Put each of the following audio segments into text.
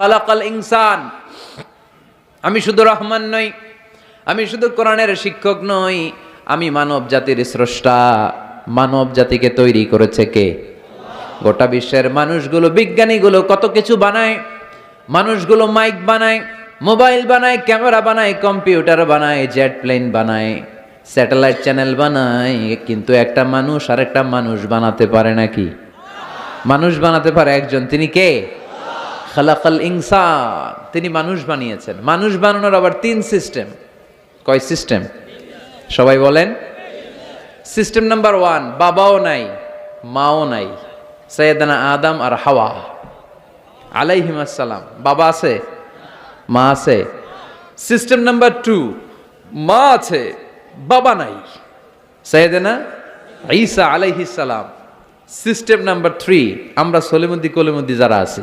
খালাকাল ইনসান। আমি শুধু রহমান নই, আমি শুধু কোরআনের শিক্ষক নই, আমি মানব জাতির স্রষ্টা। মানব জাতিকে তৈরি করেছে কে? গোটা বিশ্বের মানুষগুলো, বিজ্ঞানীগুলো কত কিছু বানায়? মানুষগুলো মাইক বানায়, মোবাইল বানায়, ক্যামেরা বানায়, কম্পিউটার বানায়, জেট প্লেন বানায়, স্যাটেলাইট চ্যানেল বানায়, কিন্তু একটা মানুষ আর একটা মানুষ বানাতে পারে নাকি? মানুষ বানাতে পারে একজন, তিনি কে? খালাকাল ইনসান। তিনি মানুষ বানিয়েছেন। মানুষ বানানোর আবার তিন সিস্টেম। কয় সিস্টেম? সবাই বলেন। সিস্টেম নাম্বার ওয়ান, বাবাও নাই, মাও নাই। সৈয়দানা আদম আর হাওয়া। আলাইহিম আসসালাম। বাবা আছে? মা আছে? সিস্টেম নাম্বার টু, মা আছে, বাবা নাই। সৈয়দানা ঈসা আলাইহিস সালাম। সিস্টেম নাম্বার থ্রি, আমরা সলিমুদ্দি কলিমুদ্দি যারা আছি।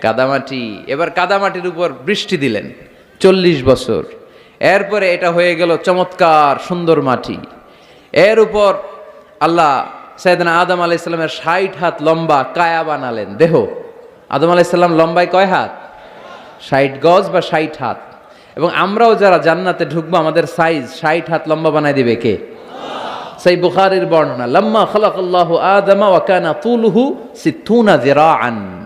কাদামাটি, এবার কাদামাটির উপর বৃষ্টি দিলেন, চল্লিশ বছর। এরপরে এটা হয়ে গেল চমৎকার সুন্দর মাটি। এর উপর আল্লাহ সাইদানা আদম আলাহ ইসলামের ষাট হাত লম্বা কায়া বানালেন। দেহ, আদম আলাহ ইসলাম লম্বায় কয় হাত? ষাট গজ বা ষাট হাত। এবং আমরাও যারা জান্নাতে ঢুকবো, আমাদের সাইজ ষাট হাত লম্বা বানায় দিবে কে? সেই বুখারের বর্ণনা, লম্মা খলাকাল্লাহু আদমা ওয়া কানা তুলুহু সিত্তুনা যিরাআন।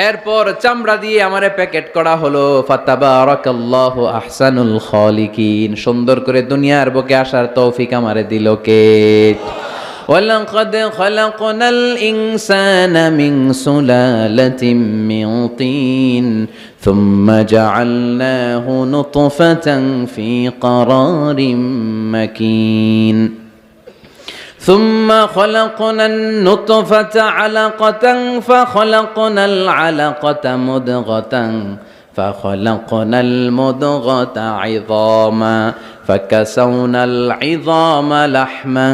এরপর চামড়া দিয়ে আমারে প্যাকেট করা হলো ফাতাবারাকাল্লাহু আহসানুল খালিকিন সুন্দর করে দুনিয়ার বুকে আসার তৌফিক আমারে দিল কে ولقد خلقنا الإنسان من سلالة من طين ثم جعلناه نطفة في قرار مكين ثم خلقنا النطفة علقة فخلقنا العلقة مدغة فخلقنا المدغة عظاما فكسونا العظام لحما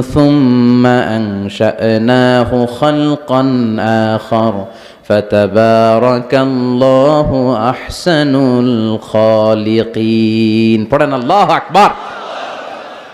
ثم أنشأناه خلقا آخر فتبارك الله أحسن الخالقين. الله أكبر